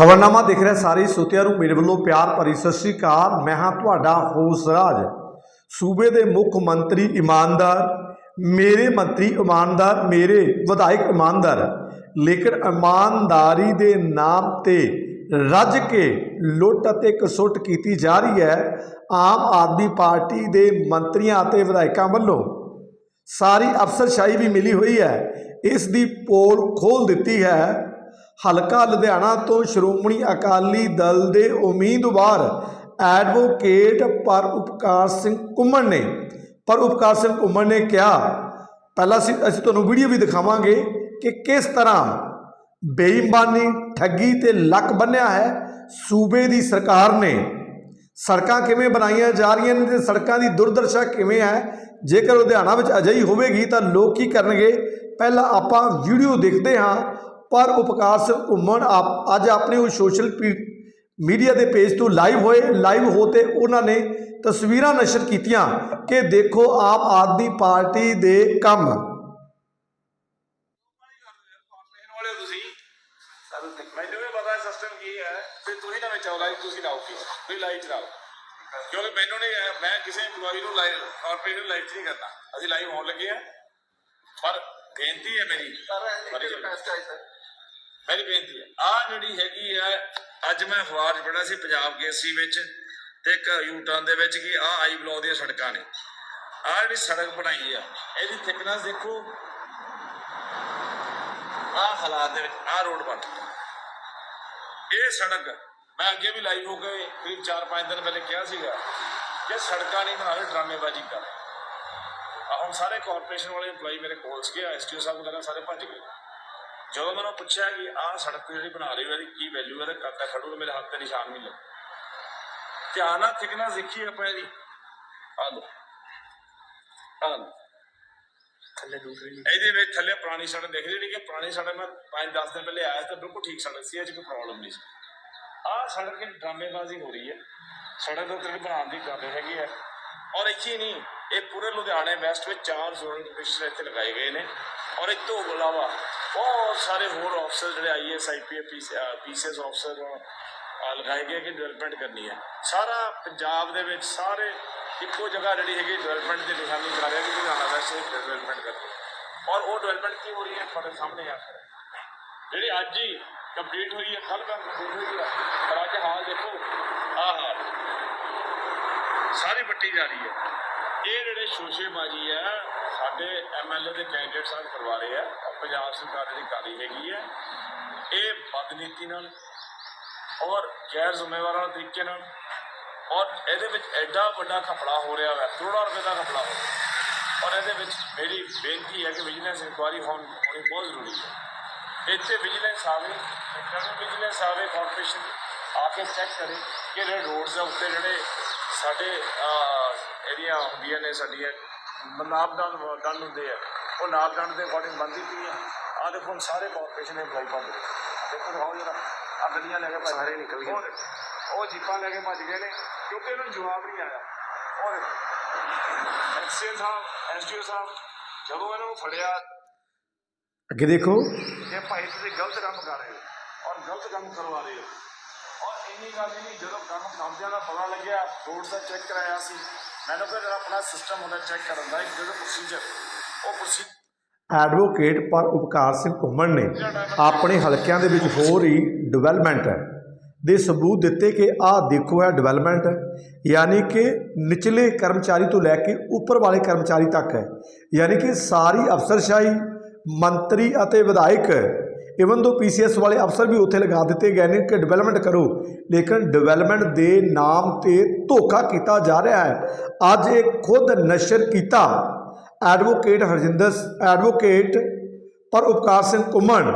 ਖਬਰਨਾਮਾ ਦੇਖ ਰਿਹਾ ਸਾਰੇ ਸੋਤਿਆਂ ਨੂੰ ਮੇਰੇ ਵੱਲੋਂ ਪਿਆਰ ਭਰੀ ਸਤਿ ਸ੍ਰੀ ਅਕਾਲ। ਮੈਂ ਹਾਂ ਤੁਹਾਡਾ ਹੋਸ ਰਾਜ। ਸੂਬੇ ਦੇ ਮੁੱਖ ਮੰਤਰੀ ਇਮਾਨਦਾਰ, ਮੇਰੇ ਮੰਤਰੀ ਇਮਾਨਦਾਰ, ਮੇਰੇ ਵਿਧਾਇਕ ਇਮਾਨਦਾਰ, ਲੇਕਿਨ ਇਮਾਨਦਾਰੀ ਦੇ ਨਾਮ ਤੇ ਰੱਜ ਕੇ ਲੁੱਟ ਅਤੇ ਕਸੁੱਟ ਕੀਤੀ ਜਾ ਰਹੀ ਹੈ ਆਮ ਆਦਮੀ ਪਾਰਟੀ ਦੇ ਮੰਤਰੀਆਂ ਅਤੇ ਵਿਧਾਇਕਾਂ ਵੱਲੋਂ। ਸਾਰੀ ਅਫਸਰਸ਼ਾਹੀ ਵੀ ਮਿਲੀ ਹੋਈ ਹੈ। ਇਸ ਦੀ ਪੋਲ ਖੋਲ ਦਿੱਤੀ ਹੈ। ਹਲਕਾ ਲੁਧਿਆਣਾ ਤੋਂ ਸ਼੍ਰੋਮਣੀ ਅਕਾਲੀ ਦਲ ਦੇ ਉਮੀਦਵਾਰ ਐਡਵੋਕੇਟ ਪਰ ਉਪਕਾਰ ਸਿੰਘ ਕੁੰਮਣ ਨੇ। ਪਰ ਉਪਕਾਰ ਸਿੰਘ ਕੁੰਮਣ ਨੇ ਕਿਹਾ, ਪਹਿਲਾਂ ਅਸੀਂ ਅਸੀਂ ਤੁਹਾਨੂੰ ਵੀਡੀਓ ਵੀ ਦਿਖਾਵਾਂਗੇ ਕਿ ਕਿਸ ਤਰ੍ਹਾਂ ਬੇਈਮਾਨੀ, ਠੱਗੀ ਤੇ ਲੱਕ ਬੰਨਿਆ ਹੈ ਸੂਬੇ ਦੀ ਸਰਕਾਰ ਨੇ। ਸੜਕਾਂ ਕਿਵੇਂ ਬਣਾਈਆਂ ਜਾ ਰਹੀਆਂ ਨੇ ਤੇ ਸੜਕਾਂ ਦੀ ਦੁਰਦਸ਼ਾ ਕਿਵੇਂ ਹੈ? ਜੇਕਰ ਲੁਧਿਆਣਾ ਵਿੱਚ ਅਜਿਹੀ ਹੋਵੇਗੀ ਤਾਂ ਲੋਕ ਕੀ ਕਰਨਗੇ? ਪਹਿਲਾਂ ਆਪਾਂ ਵੀਡੀਓ ਦੇਖਦੇ ਹਾਂ। ਪਰ ਉਪਕਾਰ ਸਿੰਘ ਘੁੰਮਣ ਆਪ ਅੱਜ ਆਪਣੇ ਉਹ ਸੋਸ਼ਲ ਮੀਡੀਆ ਦੇ ਪੇਜ ਤੋਂ ਲਾਈਵ ਹੋਏ ਲਾਈਵ ਹੋ ਤੇ ਉਹਨਾਂ ਨੇ ਤਸਵੀਰਾਂ ਨਸ਼ਰ ਕੀਤੀਆਂ ਕਿ ਦੇਖੋ ਆਮ ਆਦਮੀ ਪਾਰਟੀ ਦੇ ਕੰਮ। ਮੇਨ ਵਾਲੇ ਹੋ ਤੁਸੀਂ। ਮੈਨੂੰ ਵੀ ਪਤਾ ਸਿਸਟਮ ਕੀ ਹੈ ਤੇ ਤੁਸੀਂ ਨਾ ਵਿੱਚ ਆਓ ਲਾਈਵ ਤੁਸੀਂ ਲਾਓ ਕੀ ਤੁਸੀਂ ਲਾਈਵ ਚਲਾਓ ਕਿਉਂਕਿ ਮੈਨੂੰ ਨਹੀਂ ਹੈ, ਮੈਂ ਕਿਸੇ employee ਨੂੰ ਲਾਈਵ ਕਾਰਪੋਰੇਸ਼ਨ ਲਾਈਵ ਨਹੀਂ ਕਰਨਾ ਅਸੀਂ ਲਾਈਵ ਹੋਣ ਲੱਗੇ ਆ ਪਰ ਬੇਨਤੀ ਹੈ ਮੇਰੀ ਮੇਰੀ ਮੇਰੀ ਬੇਨਤੀ ਹੈ। ਆ ਜਿਹੜੀ ਹੈਗੀ ਹੈ, ਅੱਜ ਮੈਂ ਅਖਬਾਰ ਪੜ੍ਹਿਆ ਸੀ ਪੰਜਾਬ ਕੇਸਰੀ ਵਿੱਚ ਤੇ ਇੱਕ ਯੂ ਦੇ ਵਿੱਚ ਕਿ ਆ ਆਈ ਬਲੌਕ ਦੀਆਂ ਸੜਕਾਂ ਨੇ। ਆ ਜਿਹੜੀ ਸੜਕ ਬਣਾਈ ਆ, ਇਹਦੀ ਥਿਕਨੈਸ ਦੇਖੋ। ਆ ਹਾਲਾਤ ਦੇ ਵਿੱਚ ਆ ਰੋਡ ਬਣ ਇਹ ਸੜਕ, ਮੈਂ ਅੱਗੇ ਵੀ ਲਾਈਵ ਹੋ ਕੇ ਕਰੀਬ 4-5 ਦਿਨ ਪਹਿਲੇ ਕਿਹਾ ਸੀਗਾ ਕਿ ਸੜਕਾਂ ਨਹੀਂ ਬਣਾ ਰਹੇ, ਡਰਾਮੇਬਾਜ਼ੀ ਕਰ ਆ ਹੁਣ ਸਾਰੇ ਕਾਰਪੋਰੇਸ਼ਨ ਵਾਲੇ EMPLOYE ਮੇਰੇ ਕੋਲ ਸੀਗੇ ਐਸਟੀਓ ਸਾਹਿਬ ਵਗੈਰਾ ਸਾਰੇ ਭੱਜ ਗਏ। ਜਦੋਂ ਮੈਨੂੰ ਪੁੱਛਿਆ ਕਿ ਆਹ ਸੜਕ ਜਿਹੜੀ ਬਣਾ ਰਹੇ ਹੋ ਇਹਦੀ ਕੀ ਵੈਲਿਊ ਹੈ ਤੇ ਕਾਕਾ ਖੜੂ ਮੇਰੇ ਹੱਥ ਤੇ ਨਿਸ਼ਾਨ ਨਹੀਂ ਲੱਗੇ। ਧਿਆਨ ਨਾਲ ਥਿਕਨੈਸ ਦੇਖੀ ਆਪਾਂ ਇਹਦੀ। ਆ ਲੋ ਆ ਥੱਲੇ ਦੂਸਰੀ ਇਹਦੇ ਵਿੱਚ ਥੱਲੇ ਪੁਰਾਣੀ ਸੜਕ ਦਿਖ ਜਿਹੜੀ ਕਿ ਪੁਰਾਣੀ ਸੜਕ ਮੈਂ 5-10 ਦਿਨ ਪਹਿਲੇ ਆਇਆ ਤਾਂ ਬਿਲਕੁਲ ਠੀਕ ਸੜਕ ਸੀ ਇਹ 'ਚ ਕੋਈ ਪ੍ਰੋਬਲਮ ਨਹੀਂ ਸੀ। ਆਹ ਸੜਕ ਦੀ ਡਰਾਮੇਬਾਜ਼ੀ ਹੋ ਰਹੀ ਹੈ। ਸੜਕ ਦੇ ਉੱਤੇ ਬਣਾਉਣ ਦੀ ਗੱਲ ਹੈਗੀ ਹੈ। ਔਰ ਇੱਥੇ ਨਹੀਂ ਇਹ ਪੂਰੇ ਲੁਧਿਆਣੇ ਵੈਸਟ ਵਿੱਚ ਚਾਰ ਜ਼ੋਨਲ ਕਮਿਸ਼ਨ ਇੱਥੇ ਲਗਾਏ ਗਏ ਨੇ। ਔਰ ਇਹ ਤੋਂ ਇਲਾਵਾ ਬਹੁਤ ਸਾਰੇ ਹੋਰ ਅਫਸਰ ਜਿਹੜੇ ਆਈਐਸ ਆਈਪੀਐਸ ਪੀਸੀਐਸ ਅਫਸਰ ਲਗਾਏ ਗਏ ਕਿ ਡਿਵੈਲਪਮੈਂਟ ਕਰਨੀ ਹੈ। ਸਾਰਾ ਪੰਜਾਬ ਦੇ ਵਿੱਚ ਸਾਰੇ ਇੱਕੋ ਜਗ੍ਹਾ ਜਿਹੜੀ ਹੈਗੀ ਡਿਵੈਲਪਮੈਂਟ ਦੀ ਨਿਸ਼ਾਨੀ ਕਰ ਰਿਹਾ ਕਿ ਲੁਧਿਆਣਾ ਵੈਸਟ ਡਿਵੈਲਪਮੈਂਟ ਕਰਨੀ ਔਰ ਉਹ ਡਿਵੈਲਪਮੈਂਟ ਕੀ ਹੋ ਰਹੀ ਹੈ, ਤੁਹਾਡੇ ਸਾਹਮਣੇ ਆ। ਕੇ ਜਿਹੜੀ ਅੱਜ ਹੀ ਕੰਪਲੀਟ ਹੋਈ ਹੈ ਕੱਲ ਕੰਪਲੀਟ ਹੋਈ ਹੈ। ਪਰ ਅੱਜ ਹਾਲ ਦੇਖੋ, ਆਹ ਹਾਲ। ਸਾਰੀ ਵੱਟੀ ਜਾ ਰਹੀ ਹੈ। ਇਹ ਜਿਹੜੇ ਸ਼ੋਸ਼ੇਬਾਜ਼ੀ ਹੈ ਸਾਡੇ ਐਮਐਲਏ ਦੇ ਕੈਂਡੀਡੇਟ ਸਾਹਿਬ ਕਰਵਾ ਰਹੇ ਆ। ਪੰਜਾਬ ਸਰਕਾਰ ਜਿਹੜੀ ਕਰ ਹੈਗੀ ਹੈ ਇਹ ਬਦਨੀਤੀ ਨਾਲ ਔਰ ਗੈਰ ਜ਼ਿੰਮੇਵਾਰਾਂ ਤਰੀਕੇ ਨਾਲ ਔਰ ਇਹਦੇ ਵਿੱਚ ਐਡਾ ਵੱਡਾ ਖਪੜਾ ਹੋ ਰਿਹਾ ਹੈ ਕਰੋੜਾਂ ਰੁਪਏ ਦਾ ਖਪੜਾ ਹੋ ਰਿਹਾ। ਔਰ ਇਹਦੇ ਵਿੱਚ ਮੇਰੀ ਬੇਨਤੀ ਹੈ ਕਿ ਵਿਜੀਲੈਂਸ ਇਨਕੁਆਇਰੀ ਹੋਣ ਹੋਣੀ ਬਹੁਤ ਜ਼ਰੂਰੀ ਹੈ। ਇੱਥੇ ਵਿਜੀਲੈਂਸ ਆਵੇ ਇੰਟਰਨਲ ਵਿਜੀਲੈਂਸ ਆਵੇ ਕਾਰਪੋਰੇਸ਼ਨ ਆ ਕੇ ਚੈੱਕ ਕਰੇ ਕਿ ਜਿਹੜੇ ਰੋਡਸ ਦੇ ਉੱਤੇ ਜਿਹੜੇ ਸਾਡੇ ਅਹ, ਇਹਦੀਆਂ ਹੁੰਦੀਆਂ ਨੇ ਸਾਡੀਆਂ ਨਾਪਦਾਨ ਡਨ ਹੁੰਦੇ ਆ। ਉਹ ਨਾਪਦਾਨ ਦੇ ਅਕੋਰਡਿੰਗ ਬੰਦੀ ਪਈ ਆ? ਆ ਦੇਖੋ ਸਾਰੇ ਕਾਰਪੋਰੇਸ਼ਨ ਦੇ EMPLOYE ਭੱਜ ਗਏ। ਦੇਖੋ ਦਿਖਾਓ ਜਰਾ ਆ ਗੱਡੀਆਂ ਲੈ ਕੇ ਭੱਜ ਸਾਰੇ ਨਿਕਲ ਗਏ। ਉਹ ਜੀਪਾਂ ਲੈ ਕੇ ਭੱਜ ਗਏ ਨੇ ਕਿਉਂਕਿ ਇਹਨਾਂ ਨੂੰ ਜਵਾਬ ਨਹੀਂ ਆਇਆ। ਉਹ ਦੇਖੋ ਐਕਸੀਅਨ ਸਾਹਿਬ ਐਸਡੀਓ ਸਾਹਿਬ ਜਦੋਂ ਇਹਨਾਂ ਨੂੰ ਫੜਿਆ ਅੱਗੇ ਦੇਖੋ। ਇਹ ਭਾਈ ਤੁਸੀਂ ਗਲਤ ਕੰਮ ਕਰ ਰਹੇ ਹੋ ਔਰ ਗਲਤ ਕੰਮ ਕਰਵਾ ਰਹੇ ਹੋ। ਔਰ ਇੰਨੀ ਗੱਲ ਨਹੀਂ ਜਦੋਂ ਕੰਮ ਕਾਮਦਿਆਂ ਦਾ ਪਤਾ ਲੱਗਿਆ ਰੋਡ ਦਾ ਚੈੱਕ ਕਰਾਇਆ ਸੀ ਮੈਨੂੰ ਫਿਰ ਆਪਣਾ ਸਿਸਟਮ ਹੁੰਦਾ ਚੈੱਕ ਕਰਨ ਦਾ ਇੱਕ ਜਿਹੜਾ ਪ੍ਰੋਸੀਜਰ ਉਹ ਪ੍ਰੋਸੀਜਰ ਐਡਵੋਕੇਟ ਪਰ ਉਪਕਾਰ ਸਿੰਘ ਘੁੰਮਣ ਨੇ। ਆਪਣੇ ਹਲਕਿਆਂ ਦੇ ਵਿੱਚ ਹੋ ਰਹੀ ਡਿਵੈਲਪਮੈਂਟ ਦੇ ਸਬੂਤ ਦਿੱਤੇ ਕਿ ਆਹ ਦੇਖੋ ਹੈ। ਡਿਵੈਲਪਮੈਂਟ ਯਾਨੀ ਕਿ ਨਿਚਲੇ ਕਰਮਚਾਰੀ ਤੋਂ ਲੈ ਕੇ ਉੱਪਰ ਵਾਲੇ ਕਰਮਚਾਰੀ ਤੱਕ ਹੈ। ਯਾਨੀ ਕਿ ਸਾਰੀ ਅਫਸਰਸ਼ਾਹੀ ਮੰਤਰੀ ਅਤੇ ਵਿਧਾਇਕ ਇਵਨ ਦੋ ਪੀਸੀਐਸ ਵਾਲੇ ਅਫਸਰ ਵੀ ਉੱਥੇ ਲਗਾ ਦਿੱਤੇ ਗਏ ਨੇ ਕਿ ਡਿਵੈਲਪਮੈਂਟ ਕਰੋ, ਲੇਕਿਨ ਡਿਵੈਲਪਮੈਂਟ ਦੇ ਨਾਮ ਤੇ ਧੋਖਾ ਕੀਤਾ ਜਾ ਰਿਹਾ ਹੈ। ਅੱਜ ਇਹ ਖੁਦ ਨਸ਼ਰ ਕੀਤਾ। ਐਡਵੋਕੇਟ ਹਰਜਿੰਦਰ ਐਡਵੋਕੇਟ ਪਰ ਉਪਕਾਰ ਸਿੰਘ ਘੁੰਮਣ,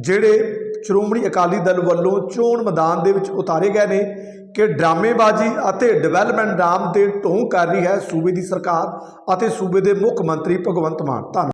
ਜਿਹੜੇ ਸ਼੍ਰੋਮਣੀ ਅਕਾਲੀ ਦਲ ਵੱਲੋਂ ਚੋਣ ਮੈਦਾਨ ਦੇ ਵਿੱਚ ਉਤਾਰੇ ਗਏ ਨੇ ਕਿ ਡਰਾਮੇਬਾਜ਼ੀ ਅਤੇ ਡਿਵੈਲਪਮੈਂਟ ਨਾਮ ਤੇ ਢੋਂਗ ਕਰ ਰਹੀ ਹੈ ਸੂਬੇ ਦੀ ਸਰਕਾਰ ਅਤੇ ਸੂਬੇ ਦੇ ਮੁੱਖ ਮੰਤਰੀ ਭਗਵੰਤ ਮਾਨ। ਧੰਨਵਾਦ।